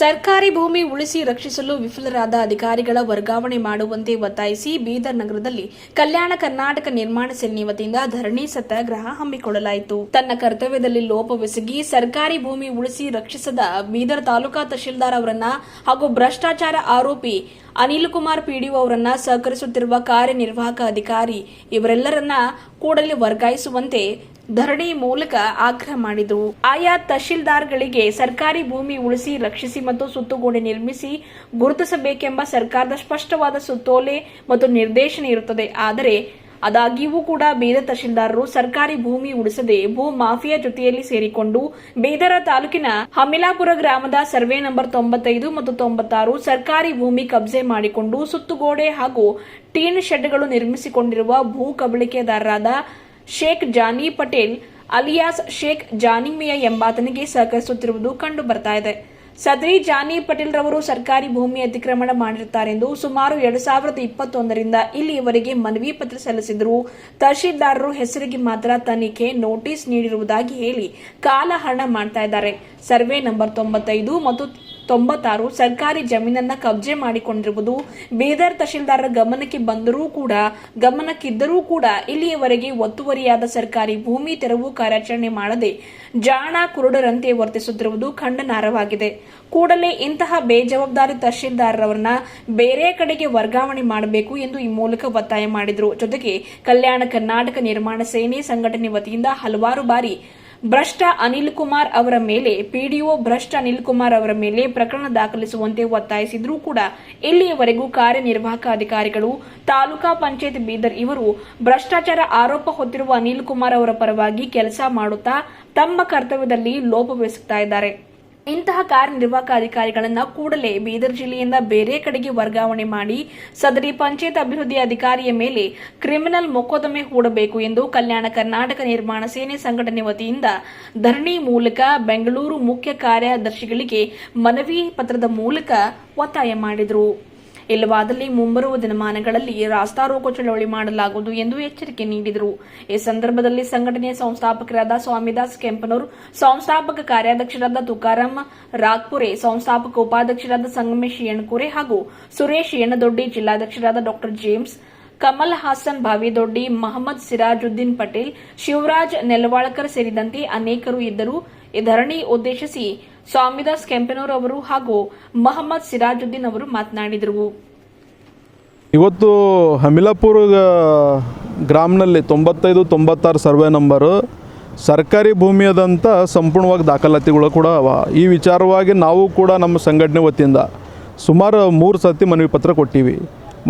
ಸರ್ಕಾರಿ ಭೂಮಿ ಉಳಿಸಿ ರಕ್ಷಿಸಲು ವಿಫಲರಾದ ಅಧಿಕಾರಿಗಳ ವರ್ಗಾವಣೆ ಮಾಡುವಂತೆ ಒತ್ತಾಯಿಸಿ ಬೀದರ್ ನಗರದಲ್ಲಿ ಕಲ್ಯಾಣ ಕರ್ನಾಟಕ ನಿರ್ಮಾಣ ಸೇನೆ ವತಿಯಿಂದ ಧರಣಿ ಸತ್ಯಾಗ್ರಹ ಹಮ್ಮಿಕೊಳ್ಳಲಾಯಿತು. ತನ್ನ ಕರ್ತವ್ಯದಲ್ಲಿ ಲೋಪವೆಸಗಿ ಸರ್ಕಾರಿ ಭೂಮಿ ಉಳಿಸಿ ರಕ್ಷಿಸದ ಬೀದರ್ ತಾಲೂಕಾ ತಹಶೀಲ್ದಾರ್ ಅವರನ್ನ ಹಾಗೂ ಭ್ರಷ್ಟಾಚಾರ ಆರೋಪಿ ಅನಿಲ್ ಕುಮಾರ್ ಪಿಡಿಒ ಅವರನ್ನ ಸಹಕರಿಸುತ್ತಿರುವ ಕಾರ್ಯನಿರ್ವಾಹಕ ಅಧಿಕಾರಿ ಇವರೆಲ್ಲರನ್ನ ಕೂಡಲೇ ವರ್ಗಾಯಿಸುವಂತೆ ಧರಣಿ ಮೂಲಕ ಆಗ್ರಹ ಮಾಡಿದರು. ಆಯಾ ತಹಶೀಲ್ದಾರ್ಗಳಿಗೆ ಸರ್ಕಾರಿ ಭೂಮಿ ಉಳಿಸಿ, ರಕ್ಷಿಸಿ ಮತ್ತು ಸುತ್ತುಗೋಡೆ ನಿರ್ಮಿಸಿ ಗುರುತಿಸಬೇಕೆಂಬ ಸರ್ಕಾರದ ಸ್ಪಷ್ಟವಾದ ಸುತ್ತೋಲೆ ಮತ್ತು ನಿರ್ದೇಶನ ಇರುತ್ತದೆ. ಆದರೆ, ಆದಾಗ್ಯೂ ಕೂಡ ಬೇದ ತಹಶೀಲ್ದಾರರು ಸರ್ಕಾರಿ ಭೂಮಿ ಉಳಿಸದೆ ಭೂ ಮಾಫಿಯಾ ಜೊತೆಯಲ್ಲಿ ಸೇರಿಕೊಂಡು ಬೀದರ ತಾಲೂಕಿನ ಹಮಿಲಾಪುರ ಗ್ರಾಮದ ಸರ್ವೆ ನಂಬರ್ ತೊಂಬತ್ತೈದು ಮತ್ತು ತೊಂಬತ್ತಾರು ಸರ್ಕಾರಿ ಭೂಮಿ ಕಬ್ಜೆ ಮಾಡಿಕೊಂಡು ಸುತ್ತುಗೋಡೆ ಹಾಗೂ ಟೀನ್ ಶೆಡ್ಗಳು ನಿರ್ಮಿಸಿಕೊಂಡಿರುವ ಭೂ ಕಬಳಿಕೆದಾರರಾದ ಶೇಖ್ ಜಾನಿ ಪಟೇಲ್ ಅಲಿಯಾಸ್ ಶೇಖ್ ಜಾನಿಮಿಯಾ ಎಂಬಾತನಿಗೆ ಸಹಕರಿಸುತ್ತಿರುವುದು ಕಂಡು ಬರ್ತಾ ಇದೆ. ಸದ್ರಿ ಜಾನಿ ಪಟೇಲ್ ರವರು ಸರ್ಕಾರಿ ಭೂಮಿ ಅತಿಕ್ರಮಣ ಮಾಡಿರುತ್ತಾರೆಂದು ಸುಮಾರು ಎರಡ್ ಸಾವಿರದ ಇಪ್ಪತ್ತೊಂದರಿಂದ ಇಲ್ಲಿಯವರೆಗೆ ಮನವಿ ಪತ್ರ ಸಲ್ಲಿಸಿದ್ರು ತಹಶೀಲ್ದಾರರು ಹೆಸರಿಗೆ ಮಾತ್ರ ತನಿಖೆ ನೋಟಿಸ್ ನೀಡಿರುವುದಾಗಿ ಹೇಳಿ ಕಾಲಹರಣ ಮಾಡ್ತಾ ಇದ್ದಾರೆ. ಸರ್ವೆ ನಂಬರ್ ತೊಂಬತ್ತೈದು ಮತ್ತು ತೊಂಬತ್ತಾರು ಸರ್ಕಾರಿ ಜಮೀನನ್ನ ಕಬ್ಜೆ ಮಾಡಿಕೊಂಡಿರುವುದು ಬೀದರ್ ತಹಶೀಲ್ದಾರರ ಗಮನಕ್ಕೆ ಬಂದರೂ ಕೂಡ, ಗಮನಕ್ಕಿದ್ದರೂ ಕೂಡ ಇಲ್ಲಿಯವರೆಗೆ ಒತ್ತುವರಿಯಾದ ಸರ್ಕಾರಿ ಭೂಮಿ ತೆರವು ಕಾರ್ಯಾಚರಣೆ ಮಾಡದೆ ಜಾಣ ಕುರುಡರಂತೆ ವರ್ತಿಸುತ್ತಿರುವುದು ಖಂಡನಾರವಾಗಿದೆ ಕೂಡಲೇ ಇಂತಹ ಬೇಜವಾಬ್ದಾರಿ ತಹಶೀಲ್ದಾರರವರನ್ನ ಬೇರೆ ಕಡೆಗೆ ವರ್ಗಾವಣೆ ಮಾಡಬೇಕು ಎಂದು ಈ ಮೂಲಕ ಒತ್ತಾಯ ಮಾಡಿದರು. ಜೊತೆಗೆ ಕಲ್ಯಾಣ ಕರ್ನಾಟಕ ನಿರ್ಮಾಣ ಸೇನೆ ಸಂಘಟನೆ ವತಿಯಿಂದ ಹಲವಾರು ಬಾರಿ ಭ್ರಷ್ಟ ಅನಿಲ್ ಕುಮಾರ್ ಅವರ ಮೇಲೆ, ಪಿಡಿಒ ಭ್ರಷ್ಟ ಅನಿಲ್ ಕುಮಾರ್ ಅವರ ಮೇಲೆ ಪ್ರಕರಣ ದಾಖಲಿಸುವಂತೆ ಒತ್ತಾಯಿಸಿದ್ರೂ ಕೂಡ ಇಲ್ಲಿಯವರೆಗೂ ಕಾರ್ಯನಿರ್ವಾಹಕ ಅಧಿಕಾರಿಗಳು, ತಾಲೂಕಾ ಪಂಚಾಯತ್ ಬೀದರ್ ಇವರು ಭ್ರಷ್ಟಾಚಾರ ಆರೋಪ ಹೊತ್ತಿರುವ ಅನಿಲ್ ಕುಮಾರ್ ಅವರ ಪರವಾಗಿ ಕೆಲಸ ಮಾಡುತ್ತಾ ತಮ್ಮ ಕರ್ತವ್ಯದಲ್ಲಿ ಲೋಪವೆಸಗ್ತಾ ಇದ್ದಾರೆ. ಇಂತಹ ಕಾರ್ಯನಿರ್ವಾಹಕ ಅಧಿಕಾರಿಗಳನ್ನು ಕೂಡಲೇ ಬೀದರ್ ಜಿಲ್ಲೆಯಿಂದ ಬೇರೆ ಕಡೆಗೆ ವರ್ಗಾವಣೆ ಮಾಡಿ ಸದರಿ ಪಂಚಾಯತ್ ಅಭಿವೃದ್ಧಿ ಅಧಿಕಾರಿಯ ಮೇಲೆ ಕ್ರಿಮಿನಲ್ ಮೊಕದ್ದಮೆ ಹೂಡಬೇಕು ಎಂದು ಕಲ್ಯಾಣ ಕರ್ನಾಟಕ ನಿರ್ಮಾಣ ಸೇನೆ ಸಂಘಟನೆ ವತಿಯಿಂದ ಧರಣಿ ಮೂಲಕ ಬೆಂಗಳೂರು ಮುಖ್ಯ ಕಾರ್ಯದರ್ಶಿಗಳಿಗೆ ಮನವಿ ಪತ್ರದ ಮೂಲಕ ಒತ್ತಾಯ ಮಾಡಿದರು. ಇಲ್ಲವಾದಲ್ಲಿ ಮುಂಬರುವ ದಿನಮಾನಗಳಲ್ಲಿ ರಾಸ್ತಾರೋಕ ಚಳವಳಿ ಮಾಡಲಾಗುವುದು ಎಂದು ಎಚ್ಚರಿಕೆ ನೀಡಿದರು. ಈ ಸಂದರ್ಭದಲ್ಲಿ ಸಂಘಟನೆಯ ಸಂಸ್ಥಾಪಕರಾದ ಸ್ವಾಮಿದಾಸ್ ಕೆಂಪನೂರ್, ಸಂಸ್ಥಾಪಕ ಕಾರ್ಯಾಧ್ಯಕ್ಷರಾದ ತುಕಾರಾಮ್ ರಾಗ್ಪುರೆ, ಸಂಸ್ಥಾಪಕ ಉಪಾಧ್ಯಕ್ಷರಾದ ಸಂಗಮೇಶ್ ಯಣಕುರೆ ಹಾಗೂ ಸುರೇಶ್ ಯಣದೊಡ್ಡಿ, ಜಿಲ್ಲಾಧ್ಯಕ್ಷರಾದ ಡಾ ಜೇಮ್ಸ್, ಕಮಲ್ ಹಾಸನ್ ಭಾವಿದೊಡ್ಡಿ ಮಹಮ್ಮದ್ ಸಿರಾಜುದ್ದೀನ್ ಪಟೇಲ್, ಶಿವರಾಜ್ ನೆಲವಾಳ್ಕರ್ ಸೇರಿದಂತೆ ಅನೇಕರು ಇದ್ದರು. ಧರಣಿ ಉದ್ದೇಶಿಸಿ ಸ್ವಾಮಿದಾಸ್ ಕೆಂಪನೂರ್ ಅವರು ಹಾಗೂ ಮಹಮ್ಮದ್ ಸಿರಾಜುದ್ದೀನ್ ಅವರು ಮಾತನಾಡಿದರು. ಇವತ್ತು ಹಮಿಲಾಪುರ ಗ್ರಾಮ್ನಲ್ಲಿ ತೊಂಬತ್ತೈದು, ತೊಂಬತ್ತಾರು ಸರ್ವೆ ನಂಬರು ಸರ್ಕಾರಿ ಭೂಮಿಯಾದಂಥ ಸಂಪೂರ್ಣವಾಗಿ ದಾಖಲಾತಿಗಳು ಕೂಡ ಅವ. ಈ ವಿಚಾರವಾಗಿ ನಾವು ಕೂಡ ನಮ್ಮ ಸಂಘಟನೆ ವತಿಯಿಂದ ಸುಮಾರು ಮೂರು ಸತಿ ಮನವಿ ಪತ್ರ ಕೊಟ್ಟಿವಿ.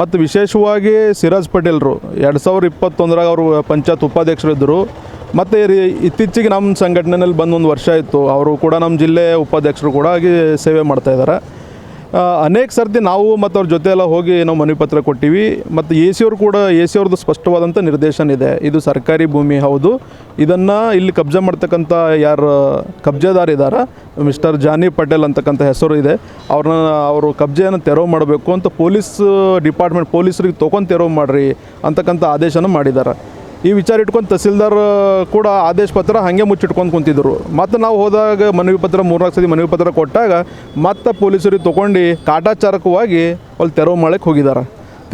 ಮತ್ತು ವಿಶೇಷವಾಗಿ ಸಿರಾಜ್ ಪಟೇಲ್ರು, ಎರಡು ಸಾವಿರದ ಇಪ್ಪತ್ತೊಂದರಾಗ ಅವರು ಪಂಚಾಯತ್ ಉಪಾಧ್ಯಕ್ಷರಿದ್ದರು. ಮತ್ತು ಇತ್ತೀಚೆಗೆ ನಮ್ಮ ಸಂಘಟನೆಯಲ್ಲಿ ಬಂದು ಒಂದು ವರ್ಷ ಇತ್ತು ಅವರು ಕೂಡ ನಮ್ಮ ಜಿಲ್ಲೆ ಉಪಾಧ್ಯಕ್ಷರು ಕೂಡ ಆಗಿ ಸೇವೆ ಮಾಡ್ತಾಯಿದ್ದಾರೆ ಅನೇಕ ಸರ್ತಿ ನಾವು ಮತ್ತು ಅವ್ರ ಜೊತೆ ಎಲ್ಲ ಹೋಗಿ ನಾವು ಮನವಿ ಪತ್ರ ಕೊಟ್ಟಿವಿ. ಮತ್ತು ಎ ಸಿ ಅವ್ರು ಕೂಡ, ಎ ಸಿ ಅವ್ರದ್ದು ಸ್ಪಷ್ಟವಾದಂಥ ನಿರ್ದೇಶನ ಇದೆ. ಇದು ಸರ್ಕಾರಿ ಭೂಮಿ, ಹೌದು. ಇದನ್ನು ಇಲ್ಲಿ ಕಬ್ಜಾ ಮಾಡ್ತಕ್ಕಂಥ ಯಾರು, ಕಬ್ಜಾದಾರ ಮಿಸ್ಟರ್ ಜಾನಿ ಪಟೇಲ್ ಅಂತಕ್ಕಂಥ ಹೆಸರು ಇದೆ. ಅವ್ರನ್ನ ಅವರು ಕಬ್ಜೆಯನ್ನು ತೆರವು ಮಾಡಬೇಕು ಅಂತ ಪೊಲೀಸ್ ಡಿಪಾರ್ಟ್ಮೆಂಟ್ ಪೊಲೀಸರಿಗೆ ತೊಗೊಂಡು ತೆರವು ಮಾಡಿರಿ ಅಂತಕ್ಕಂಥ ಆದೇಶನ ಮಾಡಿದ್ದಾರೆ ಈ ವಿಚಾರ ಇಟ್ಕೊಂಡು ತಹಸೀಲ್ದಾರ್ ಕೂಡ ಆದೇಶ ಪತ್ರ ಹಾಗೆ ಮುಚ್ಚಿಟ್ಕೊಂಡು ಕುಂತಿದ್ರು. ಮತ್ತು ನಾವು ಹೋದಾಗ ಮನವಿ ಪತ್ರ, ಮೂರ್ನಾಲ್ಕು ಸತಿ ಮನವಿ ಪತ್ರ ಕೊಟ್ಟಾಗ ಮತ್ತೆ ಪೊಲೀಸರಿಗೆ ತೊಗೊಂಡು ಕಾಟಾಚಾರಕವಾಗಿ ಅಲ್ಲಿ ತೆರವು ಮಾಡಕ್ಕೆ ಹೋಗಿದ್ದಾರೆ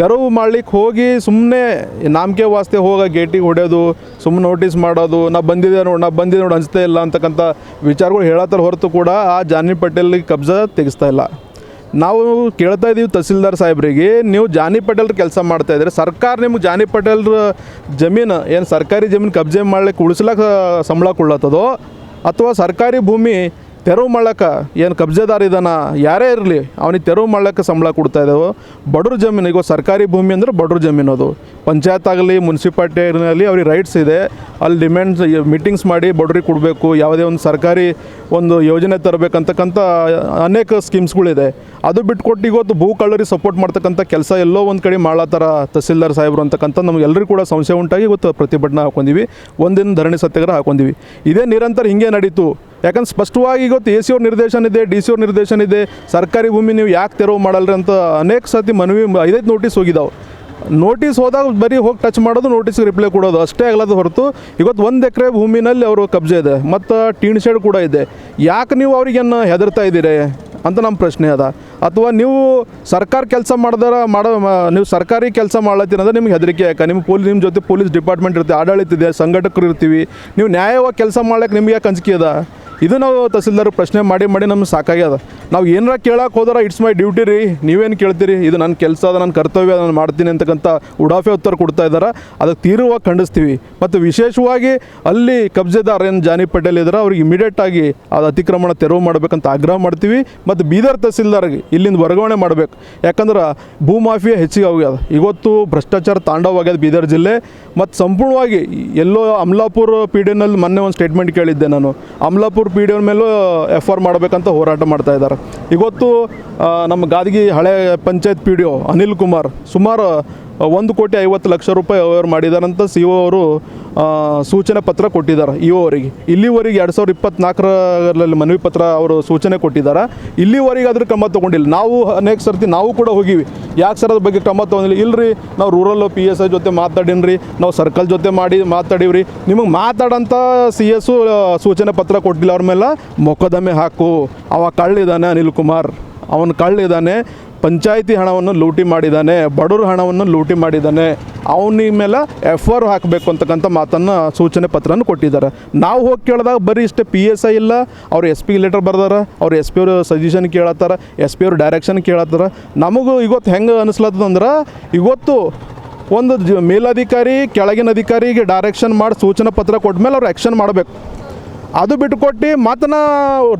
ತೆರವು ಮಾಡ್ಲಿಕ್ಕೆ ಹೋಗಿ ಸುಮ್ಮನೆ ನಾಮಕೆ ವಾಸ್ತೆ ಹೋಗ ಗೇಟಿಗೆ ಹೊಡೆಯೋದು ಸುಮ್ಮನೆ ನೋಟಿಸ್ ಮಾಡೋದು, ನಾ ಬಂದಿದೆ ನೋಡಿ, ನಾ ಬಂದಿದೆ ನೋಡಿ ಅನಿಸ್ತಾ ಇಲ್ಲ ಅಂತಕ್ಕಂಥ ವಿಚಾರಗಳು ಹೇಳತ್ತಾರ ಹೊರತು ಕೂಡ ಆ ಜಾನಿ ಪಟೇಲ್ಗೆ ಕಬ್ಜಾ ತೆಗಿಸ್ತಾ ಇಲ್ಲ. ನಾವು ಕೇಳ್ತಾ ಇದ್ದೀವಿ ತಹಸೀಲ್ದಾರ್ ಸಾಹೇಬ್ರಿಗೆ, ನೀವು ಜಾನಿ ಪಟೇಲ್ರ ಕೆಲಸ ಮಾಡ್ತಾ ಇದ್ದೀರಿ. ಸರ್ಕಾರ ನಿಮ್ಗೆ ಜಾನಿ ಪಟೇಲ್ರ ಜಮೀನು, ಏನು ಸರ್ಕಾರಿ ಜಮೀನು ಕಬ್ಜೆ ಮಾಡ್ಲಿಕ್ಕೆ ಉಳಿಸ್ಲಕ್ಕ ಸಂಬಳ ಕೊಡ್ಲತ್ತದೋ? ಅಥವಾ ಸರ್ಕಾರಿ ಭೂಮಿ ತೆರವು ಮಾಡ್ಲಿಕ್ಕೆ ಏನು ಕಬ್ಜೆದಾರ ಇದಾನ? ಯಾರೇ ಇರಲಿ, ಅವನಿಗೆ ತೆರವು ಮಾಡ್ಲಿಕ್ಕೆ ಸಂಬಳ ಕೊಡ್ತಾ ಇದ್ದಾವೆ ಬಡವ್ರ ಜಮೀನು ಈಗ ಸರ್ಕಾರಿ ಭೂಮಿ ಅಂದ್ರೆ ಬಡವ್ರ ಜಮೀನು ಅದು. ಪಂಚಾಯತ್ ಆಗಲಿ ಮುನ್ಸಿಪಾಲ್ಟಿನಲ್ಲಿ ಅವ್ರಿಗೆ ರೈಟ್ಸ್ ಇದೆ. ಅಲ್ಲಿ ಡಿಮ್ಯಾಂಡ್ಸ್ ಮೀಟಿಂಗ್ಸ್ ಮಾಡಿ ಬಡವ್ರಿಗೆ ಕೊಡಬೇಕು. ಯಾವುದೇ ಒಂದು ಸರ್ಕಾರಿ ಒಂದು ಯೋಜನೆ ತರಬೇಕಂತಕ್ಕಂಥ ಅನೇಕ ಸ್ಕೀಮ್ಸ್ಗಳಿದೆ. ಅದು ಬಿಟ್ಕೊಟ್ಟು ಇವತ್ತು ಭೂ ಕಳ್ಳರಿಗೆ ಸಪೋರ್ಟ್ ಮಾಡ್ತಕ್ಕಂಥ ಕೆಲಸ ಎಲ್ಲೋ ಒಂದು ಕಡೆ ಮಾಡ್ಲತ್ತಾರ ತಹಸೀಲ್ದಾರ್ ಸಾಹೇಬರು ಅಂತಕ್ಕಂಥ ನಮಗೆಲ್ಲರಿಗೂ ಕೂಡ ಸಂಶಯ ಉಂಟಾಗಿ ಇವತ್ತು ಪ್ರತಿಭಟನೆ ಹಾಕೊಂಡಿವಿ ಒಂದಿನ ಧರಣಿ ಸತ್ಯಾಗ್ರಹ ಹಾಕೊಂಡಿವಿ ಇದೇ ನಿರಂತರ ಹಿಂಗೆ ನಡೀತು. ಯಾಕಂದ್ರೆ ಸ್ಪಷ್ಟವಾಗಿ ಇವತ್ತು ಎ ಸಿ ಅವ್ರ ನಿರ್ದೇಶನ ಇದೆ ಡಿ ಸಿ ಅವ್ರ ನಿರ್ದೇಶನ ಇದೆ ಸರ್ಕಾರಿ ಭೂಮಿ ನೀವು ಯಾಕೆ ತೆರವು ಮಾಡಲ್ರಿ ಅಂತ ಅನೇಕ ಸತಿ ಮನವಿ ಐದೈದು ನೋಟಿಸ್ ಹೋಗಿದ್ದಾವೆ ನೋಟಿಸ್ ಹೋದಾಗ ಬರೀ ಹೋಗಿ ಟಚ್ ಮಾಡೋದು ನೋಟಿಸ್ಗೆ ರಿಪ್ಲೈ ಕೊಡೋದು. ಅಷ್ಟೇ ಆಗಲದು ಹೊರತು ಇವತ್ತು ಒಂದು ಎಕರೆ ಭೂಮಿನಲ್ಲಿ ಅವರು ಕಬ್ಜೆ ಇದೆ, ಮತ್ತು ಟೀನ್ ಶೆಡ್ ಕೂಡ ಇದೆ. ಯಾಕೆ ನೀವು ಅವ್ರಿಗೇನು ಹೆದರ್ತಾ ಇದ್ದೀರಿ ಅಂತ ನಮ್ಮ ಪ್ರಶ್ನೆ ಅದ. ಅಥವಾ ನೀವು ಸರ್ಕಾರ ಕೆಲಸ ಮಾಡಿದಾರ, ಮಾಡೋ ನೀವು ಸರ್ಕಾರಿ ಕೆಲಸ ಮಾಡ್ಲತ್ತೀರ ಅಂದ್ರೆ ನಿಮ್ಗೆ ಹೆದರಿಕೆ ಯಾಕೆ? ನಿಮ್ಮ ಪೊಲೀಸ್ ನಿಮ್ಮ ಜೊತೆ ಪೊಲೀಸ್ ಡಿಪಾರ್ಟ್ಮೆಂಟ್ ಇರುತ್ತೆ, ಆಡಳಿತ ಇದೆ, ಸಂಘಟಕರು ಇರ್ತೀವಿ. ನೀವು ನ್ಯಾಯವಾಗಿ ಕೆಲಸ ಮಾಡ್ಲಿಕ್ಕೆ ನಿಮ್ಗೆ ಯಾಕೆ ಅಂಜಿಕೆ ಅದ? ಇದು ನಾವು ತಹಸೀಲ್ದಾರ್ ಪ್ರಶ್ನೆ ಮಾಡಿ ಮಾಡಿ ನಮ್ಗೆ ಸಾಕಾಗ್ಯದ. ನಾವು ಏನಾರ ಕೇಳಕ್ಕೆ ಹೋದ್ರೆ ಇಟ್ಸ್ ಮೈ ಡ್ಯೂಟಿ ರೀ, ನೀವೇನು ಕೇಳ್ತೀರಿ? ಇದು ನನ್ನ ಕೆಲಸ ಅದ ನನ್ನ ಕರ್ತವ್ಯ ನಾನು ಮಾಡ್ತೀನಿ ಅಂತಕ್ಕಂಥ ಉಡಾಫೆ ಉತ್ತರ ಕೊಡ್ತಾ ಇದ್ದಾರೆ ಅದಕ್ಕೆ ತೀವ್ರವಾಗಿ ಖಂಡಿಸ್ತೀವಿ. ಮತ್ತು ವಿಶೇಷವಾಗಿ ಅಲ್ಲಿ ಕಬ್ಜೆದಾರ್ ಏನು ಜಾನಿ ಪಟೇಲ್ ಇದ್ದಾರೆ ಅವ್ರಿಗೆ ಇಮಿಡಿಯೇಟ್ ಆಗಿ ಅದು ಅತಿಕ್ರಮಣ ತೆರವು ಮಾಡಬೇಕಂತ ಆಗ್ರಹ ಮಾಡ್ತೀವಿ. ಮತ್ತು ಬೀದರ್ ತಹಸೀಲ್ದಾರ್ಗೆ ಇಲ್ಲಿಂದ ವರ್ಗಾವಣೆ ಮಾಡಬೇಕು. ಯಾಕಂದ್ರೆ ಭೂ ಮಾಫಿಯಾ ಹೆಚ್ಚಿಗೆ ಆಗ್ಯದ ಇವತ್ತು ಭ್ರಷ್ಟಾಚಾರ ತಾಂಡವಾಗ್ಯದ ಬೀದರ್ ಜಿಲ್ಲೆ. ಮತ್ತು ಸಂಪೂರ್ಣವಾಗಿ ಎಲ್ಲೋ ಅಮ್ಲಾಪುರ ಪಿ ಡಿ ಎನಲ್ಲಿ ಮೊನ್ನೆ ಒಂದು ಸ್ಟೇಟ್ಮೆಂಟ್ ಕೇಳಿದ್ದೆ ನಾನು. ಅಮಲಾಪುರ ಪಿ ಡಿ ಅವ್ರ ಮೇಲೂ ಎಫ್ ಆರ್ ಮಾಡಬೇಕಂತ ಹೋರಾಟ ಮಾಡ್ತಾ ಇದ್ದಾರೆ. ಇವತ್ತು ನಮ್ಮ ಗಾದಗಿ ಹಳೆ panchayat P D O Anil Kumar, ಸುಮಾರು ಒಂದು ಕೋಟಿ ಐವತ್ತು ಲಕ್ಷ ರೂಪಾಯಿ ಅವ್ರು ಮಾಡಿದಾರಂತ ಸಿ ಒ ಅವರು ಆ, ಸೂಚನೆ ಪತ್ರ ಕೊಟ್ಟಿದ್ದಾರೆ ಇ ಅವರಿಗೆ ಇಲ್ಲಿವರೆಗೆ ಎರಡು ಸಾವಿರದ ಇಪ್ಪತ್ನಾಲ್ಕರಲ್ಲಿ ಮನವಿ ಪತ್ರ ಅವರು ಸೂಚನೆ ಕೊಟ್ಟಿದ್ದಾರೆ. ಇಲ್ಲಿವರೆಗೆ ಅದ್ರ ಕ್ರಮ ತೊಗೊಂಡಿಲ್ಲ. ನಾವು ಅನೇಕ ಸರ್ತಿ ನಾವು ಕೂಡ ಹೋಗಿವಿ. ಯಾಕೆ ಸರ್ ಅದ್ರ ಬಗ್ಗೆ ಕ್ರಮ ತೊಗೊಂಡಿಲ್ಲ? ಇಲ್ರಿ ನಾವು ರೂರಲ್ ಪಿ ಎಸ್ ಐ ಜೊತೆ ಮಾತಾಡಿನ್ರಿ ನಾವು ಸರ್ಕಲ್ ಜೊತೆ ಮಾಡಿ ಮಾತಾಡೀವ್ರಿ. ನಿಮಗೆ ಮಾತಾಡೋಂಥ ಸಿ ಎಸ್ಸು ಸೂಚನೆ ಪತ್ರ ಕೊಟ್ಟಿಲ್ಲ ಅವ್ರ ಮೇಲೆ. ಮೊಕದ್ದಮೆ ಹಾಕು. ಅವ ಕಳ್ಳಿದ್ದಾನೆ ಅನಿಲ್ ಕುಮಾರ್. ಅವನು ಕಳ್ಳಿದ್ದಾನೆ ಪಂಚಾಯಿತಿ ಹಣವನ್ನು ಲೂಟಿ ಮಾಡಿದ್ದಾನೆ, ಬಡವ್ರ ಹಣವನ್ನು ಲೂಟಿ ಮಾಡಿದ್ದಾನೆ ಅವನಿಗೆ ಮೇಲೆ ಎಫ್ ಆರ್ ಹಾಕಬೇಕು ಅಂತಕ್ಕಂಥ ಮಾತನ್ನು ಸೂಚನೆ ಪತ್ರನ ಕೊಟ್ಟಿದ್ದಾರೆ. ನಾವು ಹೋಗಿ ಕೇಳಿದಾಗ ಬರೀ ಇಷ್ಟೇ ಪಿ ಎಸ್ ಐ ಇಲ್ಲ, ಅವ್ರು ಎಸ್ ಪಿ ಲೆಟರ್ ಬರ್ದಾರ, ಅವ್ರು ಎಸ್ ಪಿ ಅವರು ಸಜೆಷನ್ ಕೇಳತ್ತಾರ ಎಸ್ ಪಿ ಅವ್ರು ಡೈರೆಕ್ಷನ್ ಕೇಳತ್ತಾರ. ನಮಗೂ ಇವತ್ತು ಹೆಂಗೆ ಅನಿಸ್ಲತ್ತದಂದ್ರೆ ಇವತ್ತು ಒಂದು ಜ ಮೇಲಧಿಕಾರಿ, ಕೆಳಗಿನ ಅಧಿಕಾರಿಗೆ ಡೈರೆಕ್ಷನ್ ಮಾಡಿ ಸೂಚನಾ ಪತ್ರ ಕೊಟ್ಟ ಮೇಲೆ ಅವ್ರು ಆ್ಯಕ್ಷನ್ ಮಾಡಬೇಕು. ಅದು ಬಿಟ್ಟುಕೊಟ್ಟು ಮತ್ತೆ ನಾ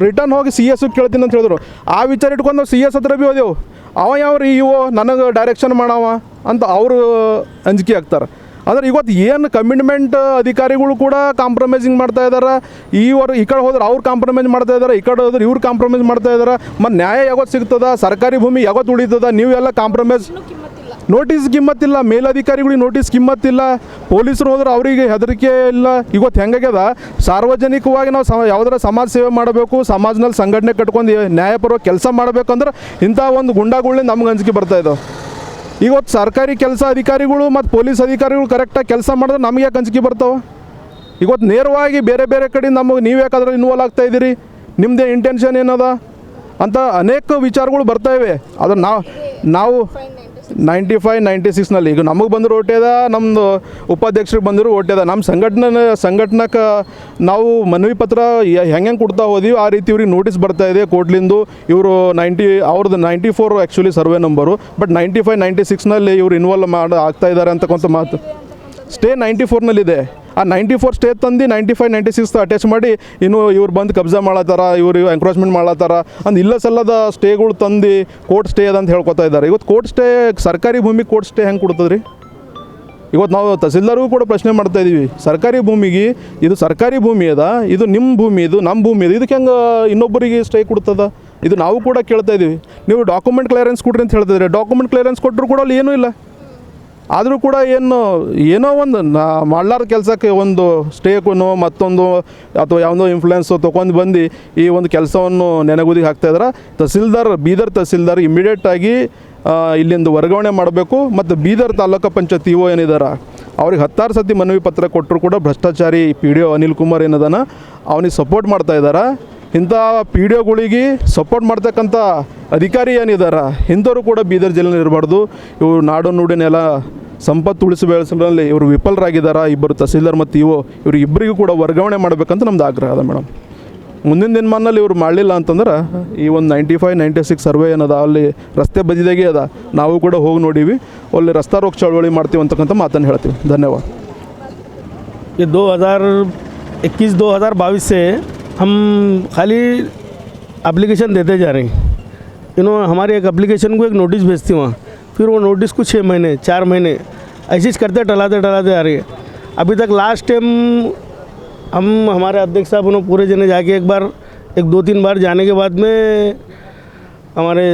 ರಿಟರ್ನ್ ಹೋಗಿ ಸಿ ಎಸ್ ಕೇಳ್ತೀನಿ ಅಂತ ಹೇಳಿದ್ರು. ಆ ವಿಚಾರ ಇಟ್ಕೊಂಡು ನಾವು ಸಿ ಎಸ್ ಹತ್ರ ಬಿ ಹೋದೆವು. ಅವ ಯಾವ ರೀ ಇವು ನನಗೆ ಡೈರೆಕ್ಷನ್ ಮಾಡವ ಅಂತ ಅವರು ಅಂಜಿಕೆ ಆಗ್ತಾರೆ. ಅಂದ್ರೆ ಇವತ್ತು ಏನು ಕಮಿಟ್ಮೆಂಟ್ ಅಧಿಕಾರಿಗಳು ಕೂಡ ಕಾಂಪ್ರಮೈಸಿಂಗ್ ಮಾಡ್ತಾ ಇದ್ದಾರೆ ಈವರು ಈ ಕಡೆ ಹೋದ್ರೆ ಅವ್ರು ಕಾಂಪ್ರಮೈಸ್ ಮಾಡ್ತಾ ಇದ್ದಾರೆ ಈ ಕಡೆ ಹೋದ್ರೆ ಇವ್ರು ಕಾಂಪ್ರಮೈಸ್ ಮಾಡ್ತಾ ಇದ್ದಾರೆ ಮತ್ತು ನ್ಯಾಯ ಯಾವತ್ತು ಸಿಗ್ತದ, ಸರ್ಕಾರಿ ಭೂಮಿ ಯಾವತ್ತು ಉಳಿತದ, ನೀವೆಲ್ಲ ಕಾಂಪ್ರಮೈಸ್ ನೋಟಿಸ್ ಕಿಮ್ಮತ್ತಿಲ್ಲ, ಮೇಲಧಿಕಾರಿಗಳಿಗೆ ನೋಟಿಸ್ ಕಿಮ್ಮತ್ತಿಲ್ಲ, ಪೊಲೀಸರು ಹೋದ್ರೆ ಅವರಿಗೆ ಹೆದರಿಕೆ ಇಲ್ಲ. ಇವತ್ತು ಹೆಂಗಾಗ್ಯದ? ಸಾರ್ವಜನಿಕವಾಗಿ ನಾವು ಸಮ, ಯಾವುದರ ಸಮಾಜ ಸೇವೆ ಮಾಡಬೇಕು ಸಮಾಜನಲ್ಲಿ ಸಂಘಟನೆ ಕಟ್ಕೊಂಡು ನ್ಯಾಯಪೂರ್ವಕ ಕೆಲಸ ಮಾಡಬೇಕಂದ್ರೆ ಇಂಥ ಒಂದು ಗುಂಡಾಗಳನ್ನ ನಮ್ಗೆ ಅಂಜಿಕೆ ಬರ್ತಾ ಇದ್ದಾವೆ ಇವತ್ತು ಸರ್ಕಾರಿ ಕೆಲಸ ಅಧಿಕಾರಿಗಳು ಮತ್ತು ಪೊಲೀಸ್ ಅಧಿಕಾರಿಗಳು ಕರೆಕ್ಟಾಗಿ ಕೆಲಸ ಮಾಡಿದ್ರೆ ನಮಗೆ ಯಾಕೆ ಅಂಜಿಕೆ ಬರ್ತಾವೆ? ಇವತ್ತು ನೇರವಾಗಿ ಬೇರೆ ಬೇರೆ ಕಡೆ ನಮಗೆ ನೀವು ಯಾಕೆ ಅದ್ರಲ್ಲಿ ಇನ್ವಾಲ್ವ್ ಆಗ್ತಾ ಇದ್ದೀರಿ? ನಿಮ್ಮದೇ ಇಂಟೆನ್ಷನ್ ಏನದ? ಅಂತ ಅನೇಕ ವಿಚಾರಗಳು ಬರ್ತಾ ಇವೆ. ಅದನ್ನು ನಾವು ನಾವು ನೈಂಟಿ ಫೈವ್, ನೈಂಟಿ ಸಿಕ್ಸ್ನಲ್ಲಿ. ಈಗ ನಮಗೆ ಬಂದರೂ ಓಟೇದ ನಮ್ಮದು ಉಪಾಧ್ಯಕ್ಷರಿಗೆ ಬಂದರೂ ಓಟೇದ ನಮ್ಮ ಸಂಘಟನೆ ಸಂಘಟನಕ್ಕೆ ನಾವು ಮನವಿ ಪತ್ರ ಹೆಂಗೆ ಹೆಂಗೆ ಕೊಡ್ತಾ ಹೋದೀವಿ, ಆ ರೀತಿ ಇವ್ರಿಗೆ ನೋಟಿಸ್ ಬರ್ತಾ ಇದೆ ಕೋರ್ಟ್ಲಿಂದು. ಇವರು ನೈಂಟಿ ಅವ್ರದ್ದು ninety four actually survey number but ninety five, ninety ಸಿಕ್ಸ್ನಲ್ಲಿ ಇವ್ರು ಇನ್ವಾಲ್ವ್ ಮಾಡಿ, ಆಗ್ತಾ ಇದ್ದಾರೆ ಅಂತಕ್ಕಂಥ ಮಾತು. ಸ್ಟೇ ನೈಂಟಿ ಫೋರ್ನಲ್ಲಿದೆ ಆ ನೈಂಟಿ ಫೋರ್ ಸ್ಟೇ ತಂದು ninety five ninety six attach ಮಾಡಿ ಇನ್ನು ಇವ್ರು ಬಂದು ಕಬ್ಜಾ ಮಾಡತ್ತಾರ ಇವರು ಎಂಕ್ರೋಚ್ಮೆಂಟ್ ಮಾಡತ್ತಾರ ಅಂದ್ ಇಲ್ಲ ಸಲ್ಲದ ಸ್ಟೇಗಳು ತಂದು ಕೋರ್ಟ್ ಸ್ಟೇ ಅದ ಅಂತ ಹೇಳ್ಕೊತಾ ಇದ್ದಾರೆ. ಇವತ್ತು ಕೋರ್ಟ್ ಸ್ಟೇ ಸರ್ಕಾರಿ ಭೂಮಿ ಕೋರ್ಟ್ ಸ್ಟೇ ಹೆಂಗೆ ಕೊಡ್ತದ್ರಿ? ಇವತ್ತು ನಾವು ತಹಸೀಲ್ದಾರ್ಗೂ ಕೂಡ ಪ್ರಶ್ನೆ ಮಾಡ್ತಾ ಇದ್ದೀವಿ ಸರ್ಕಾರಿ ಭೂಮಿಗೆ ಇದು ಸರ್ಕಾರಿ ಭೂಮಿ ಅದ, ಇದು ನಿಮ್ಮ ಭೂಮಿ, ಇದು ನಮ್ಮ ಭೂಮಿ ಇದು ಇದಕ್ಕೆ ಹೆಂಗೆ ಇನ್ನೊಬ್ಬರಿಗೆ ಸ್ಟೇ ಕೊಡ್ತದ? ಇದು ನಾವು ಕೂಡ ಕೇಳ್ತಾ ಇದ್ದೀವಿ ನೀವು ಡಾಕ್ಯುಮೆಂಟ್ ಕ್ಲಿಯರೆನ್ಸ್ ಕೊಡ್ರಿ ಅಂತ ಹೇಳ್ತಿದ್ರೆ. ಡಾಕ್ಯುಮೆಂಟ್ ಕ್ಲಿಯರೆನ್ಸ್ ಕೊಟ್ಟರು ಕೂಡ ಅಲ್ಲಿ ಏನೂ ಇಲ್ಲ. ಆದರೂ ಕೂಡ ಏನು, ಏನೋ ಒಂದು ನಾ ಮಾಡ್ಲಾರ ಕೆಲಸಕ್ಕೆ ಒಂದು ಸ್ಟೇಕನ್ನು ಮತ್ತೊಂದು ಅಥವಾ ಯಾವುದೋ ಇನ್ಫ್ಲುಯೆನ್ಸು ತೊಗೊಂಡು ಬಂದು ಈ ಒಂದು ಕೆಲಸವನ್ನು ನೆನಗುದಿಗೆ ಹಾಕ್ತಾ ಇದ್ದಾರೆ ತಹಸೀಲ್ದಾರ್, ಬೀದರ್ ತಹಸೀಲ್ದಾರ್ ಇಮಿಡಿಯೇಟಾಗಿ ಇಲ್ಲಿಂದ ವರ್ಗಾವಣೆ ಮಾಡಬೇಕು. ಮತ್ತು ಬೀದರ್ ತಾಲೂಕು ಪಂಚಾಯತ್ ಇ ಒ ಏನಿದಾರ, ಅವ್ರಿಗೆ ಹತ್ತಾರು ಸತಿ ಮನವಿ ಪತ್ರ ಕೊಟ್ಟರು ಕೂಡ ಭ್ರಷ್ಟಾಚಾರಿ P D O Anil Kumar ಏನದಾನ, ಅವನಿಗೆ ಸಪೋರ್ಟ್ ಮಾಡ್ತಾ ಇದ್ದಾರೆ ಇಂಥ ಪಿ ಡಿ ಒಗಳಿಗೆ ಸಪೋರ್ಟ್ ಮಾಡ್ತಕ್ಕಂಥ ಅಧಿಕಾರಿ ಏನಿದ್ದಾರೆ ಇಂಥವ್ರು ಕೂಡ ಬೀದರ್ ಜಿಲ್ಲೆಯಲ್ಲಿ ಇರಬಾರ್ದು. ಇವರು ನಾಡು ನುಡಿನೆಲ್ಲ ಸಂಪತ್ತು ಉಳಿಸಿ ಬೆಳೆಸಲಲ್ಲಿ ಇವರು ವಿಫಲರಾಗಿದ್ದಾರೆ ಇಬ್ಬರು ತಹಸೀಲ್ದಾರ್ ಮತ್ತು ಇವು ಇವ್ರು ಇಬ್ಬರಿಗೂ ಕೂಡ ವರ್ಗಾವಣೆ ಮಾಡಬೇಕಂತ ನಮ್ದು ಆಗ್ರಹ ಅದ ಮೇಡಮ್ ಮುಂದಿನ ದಿನಮಾನಲ್ಲಿ ಇವ್ರು ಮಾಡಲಿಲ್ಲ ಅಂತಂದ್ರೆ ಈ ಒಂದು ninety five ninety six survey ಏನದ ಅಲ್ಲಿ ರಸ್ತೆ ಬದಿದಾಗೆ ಅದ ನಾವು ಕೂಡ ಹೋಗಿ ನೋಡೀವಿ ಅಲ್ಲಿ ರಸ್ತಾ ರೋಗ ಚಳವಳಿ ಮಾಡ್ತೀವಿ ಅಂತಕ್ಕಂಥ ಮಾತನ್ನು ಹೇಳ್ತೀವಿ ಧನ್ಯವಾದ ये 2021 2022 से हम खाली एप्लीकेशन देते जा रहे हैं इन्होंने हमारे एक एप्लीकेशन को एक नोटिस भेजती वहाँ फिर वो नोटिस को छः महीने चार महीने ऐसे करते टलाते टलाते आ रही है। अभी तक लास्ट टाइम हम हमारे अध्यक्ष साहब उन्होंने पूरे जने जाके एक बार एक दो तीन बार जाने के बाद में हमारे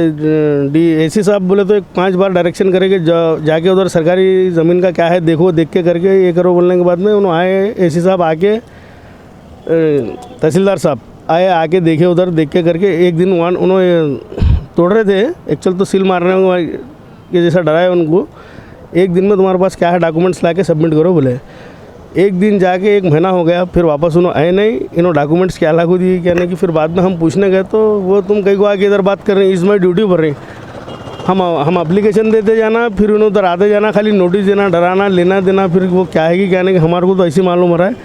डी ए सी साहब बोले तो एक पाँच बार डायरेक्शन करेंगे जा, जाके उधर सरकारी ज़मीन का क्या है देखो देख के करके ये करो बोलने के बाद में उन्होंने आए ए सी साहब आके तहसीलदार साहब आए आके देखे उधर देख के करके एक दिन वहाँ उन्होंने तोड़ रहे थे एक्चुअल तो सील मारने के जैसा डराया उनको, एक दिन में तुम्हारे पास क्या है डॉक्यूमेंट्स ला के सबमिट करो बोले। एक दिन जाके एक महीना हो गया, फिर वापस उन्होंने आए नहीं, इन्होंने डॉक्यूमेंट्स क्या लागू दिए, क्या नहीं, कि फिर बाद में हम पूछने गए तो वो तुम कहीं को आके इधर बात कर रहे हैं, इसमें ड्यूटी पर रही हम हम अप्लीकेशन देते जाना, फिर उन्हें उधर आते जाना, खाली नोटिस देना, डराना, लेना देना, फिर वो क्या है कि, क्या नहीं कि हमारे को तो ऐसे मालूम हो रहा है।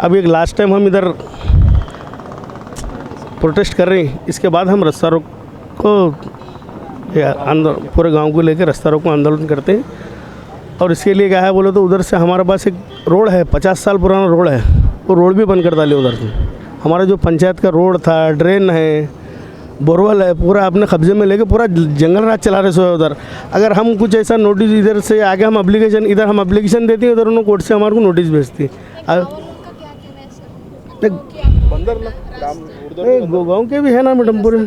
अब एक लास्ट टाइम हम इधर प्रोटेस्ट कर रहे हैं, इसके बाद हम रास्ता रोक को आंदोलन पूरे गाँव को लेकर रास्ता रोको आंदोलन करते हैं। और इसके लिए क्या है बोले तो उधर से हमारे पास एक रोड है पचास साल पुराना रोड है। वो रोड भी बंद कर डाले उधर से। हमारा जो पंचायत का रोड था ड्रेन है बोरवेल है पूरा अपने कब्जे में लेके पूरा जंगल राज चला रहे सो उधर। अगर हम कुछ ऐसा नोटिस इधर से आगे हम अप्लीकेशन इधर हम अप्लीकेशन देते हैं उधर उन्होंने कोर्ट से हमारे को नोटिस भेजती है। गाँव के भी है ना मैडम पूरे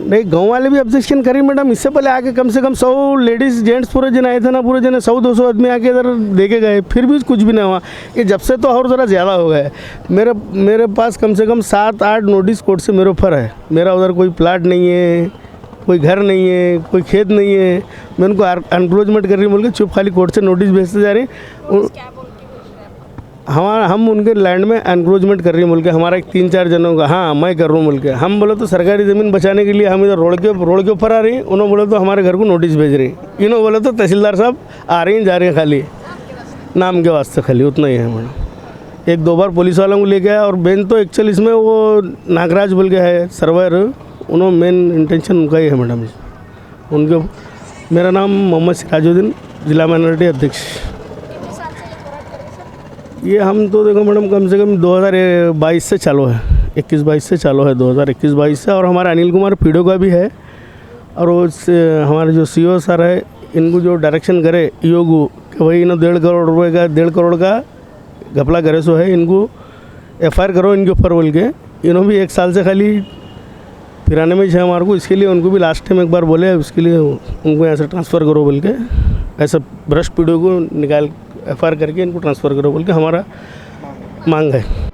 नहीं गाँव वाले भी ऑब्जेक्शन करी मैडम। इससे पहले आके कम से कम सौ लेडीज़ जेंट्स पूरे जन आए थे ना पूरे जन सौ दो सौ आदमी आके इधर देखे गए। फिर भी कुछ भी नहीं हुआ। ये जब से तो और ज़रा ज़्यादा हो गया है। मेरे मेरे पास कम से कम सात आठ नोटिस कोर्ट से मेरे ऊपर है। मेरा उधर कोई प्लाट नहीं है कोई घर नहीं है कोई खेत नहीं है। मैं उनको अनक्रोचमेंट कर रही हूँ बोल के चुप खाली कोर्ट से नोटिस भेजते जा रहे हैं। हमारा हम उनके लैंड में एनक्रोचमेंट कर रही हैं बोल के, हमारा एक तीन चार जनों का। हाँ मैं कर रहा हूँ बोल के। हम बोले तो सरकारी ज़मीन बचाने के लिए हम इधर रोड के रोड के ऊपर आ रही उन्होंने बोले तो हमारे घर को नोटिस भेज रही इन्होंने बोले तो तहसीलदार साहब आ रही हैं, जा रही हैं खाली। नाम के वास्ते खाली, उतना ही है मैडम एक दो बार पुलिस वालों को ले गया और मेन तो एक्चुअल इसमें वो नागराज बोल के है, सर्वर। उन्होंने मेन इंटेंशन उनका ही है मैडम उनके मेरा नाम मोहम्मद सिराजुद्दीन, जिला माइनॉरिटी अध्यक्ष। ये हम तो देखो मैडम, कम से कम 2022 से चालू है। 21 22 से चालू है 2021 22 से। और हमारा अनिल कुमार पीडो का भी है। और वो हमारे जो सी सर है, इनको जो डायरेक्शन करे ईओ कि भाई इन्हें डेढ़ करोड़ रुपए का, डेढ़ करोड़ का घपला करे सो है इनको। एफ़ करो इनके ऊपर बोल के। इन्हों भी एक साल से खाली फिराने में है हमारे को। इसके लिए उनको भी लास्ट टाइम एक बार बोले, उसके लिए उनको यहाँ से ट्रांसफ़र करो बोल के। ऐसा ब्रश पीडो को निकाल एफ़ करके इनको ट्रांसफ़र करो बोल के हमारा मांग है।